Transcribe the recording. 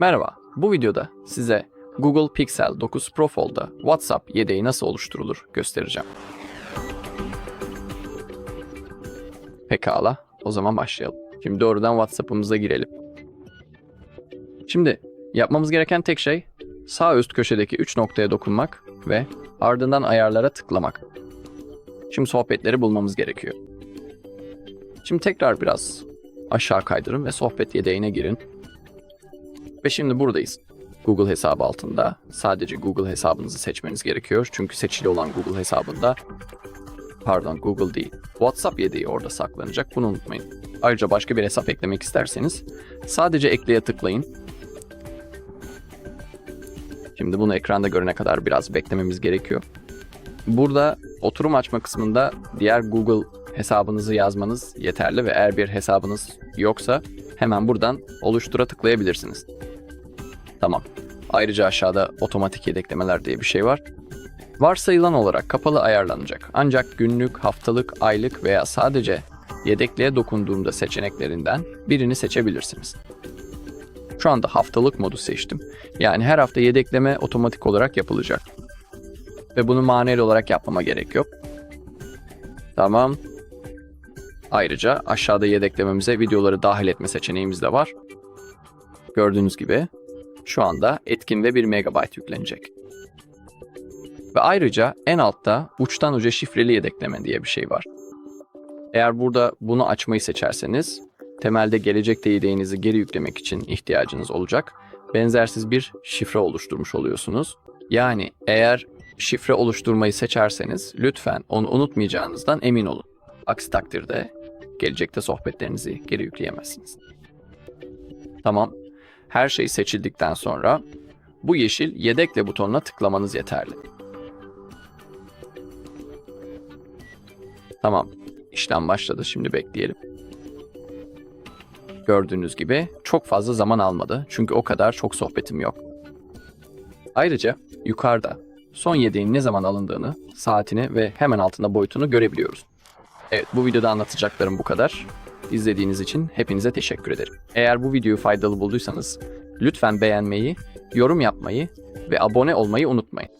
Merhaba, bu videoda size Google Pixel 9 Pro Fold'da WhatsApp yedeği nasıl oluşturulur göstereceğim. Pekala, o zaman başlayalım. Şimdi doğrudan WhatsApp'ımıza girelim. Şimdi yapmamız gereken tek şey sağ üst köşedeki 3 noktaya dokunmak ve ardından ayarlara tıklamak. Şimdi sohbetleri bulmamız gerekiyor. Şimdi tekrar biraz aşağı kaydırın ve sohbet yedeğine girin. Ve şimdi buradayız. Google hesabı altında sadece Google hesabınızı seçmeniz gerekiyor. Çünkü seçili olan Google hesabında pardon Google değil. WhatsApp yedeği orada saklanacak. Bunu unutmayın. Ayrıca başka bir hesap eklemek isterseniz sadece ekleye tıklayın. Şimdi bunu ekranda görene kadar biraz beklememiz gerekiyor. Burada oturum açma kısmında diğer Google hesabınızı yazmanız yeterli ve eğer bir hesabınız yoksa hemen buradan oluştura tıklayabilirsiniz. Tamam. Ayrıca aşağıda otomatik yedeklemeler diye bir şey var. Varsayılan olarak kapalı ayarlanacak. Ancak günlük, haftalık, aylık veya sadece yedekleye dokunduğumda seçeneklerinden birini seçebilirsiniz. Şu anda haftalık modu seçtim. Yani her hafta yedekleme otomatik olarak yapılacak. Ve bunu manuel olarak yapmama gerek yok. Tamam. Ayrıca aşağıda yedeklememize videoları dahil etme seçeneğimiz de var. Gördüğünüz gibi şu anda etkin ve 1 MB yüklenecek. Ve ayrıca en altta uçtan uca şifreli yedekleme diye bir şey var. Eğer burada bunu açmayı seçerseniz temelde gelecekte yedeğinizi geri yüklemek için ihtiyacınız olacak. Benzersiz bir şifre oluşturmuş oluyorsunuz. Yani eğer şifre oluşturmayı seçerseniz lütfen onu unutmayacağınızdan emin olun. Aksi takdirde gelecekte sohbetlerinizi geri yükleyemezsiniz. Tamam. Her şey seçildikten sonra bu yeşil yedekle butonuna tıklamanız yeterli. Tamam. İşlem başladı. Şimdi bekleyelim. Gördüğünüz gibi çok fazla zaman almadı. Çünkü o kadar çok sohbetim yok. Ayrıca yukarıda son yedeğin ne zaman alındığını, saatini ve hemen altında boyutunu görebiliyoruz. Evet bu videoda anlatacaklarım bu kadar. İzlediğiniz için hepinize teşekkür ederim. Eğer bu videoyu faydalı bulduysanız lütfen beğenmeyi, yorum yapmayı ve abone olmayı unutmayın.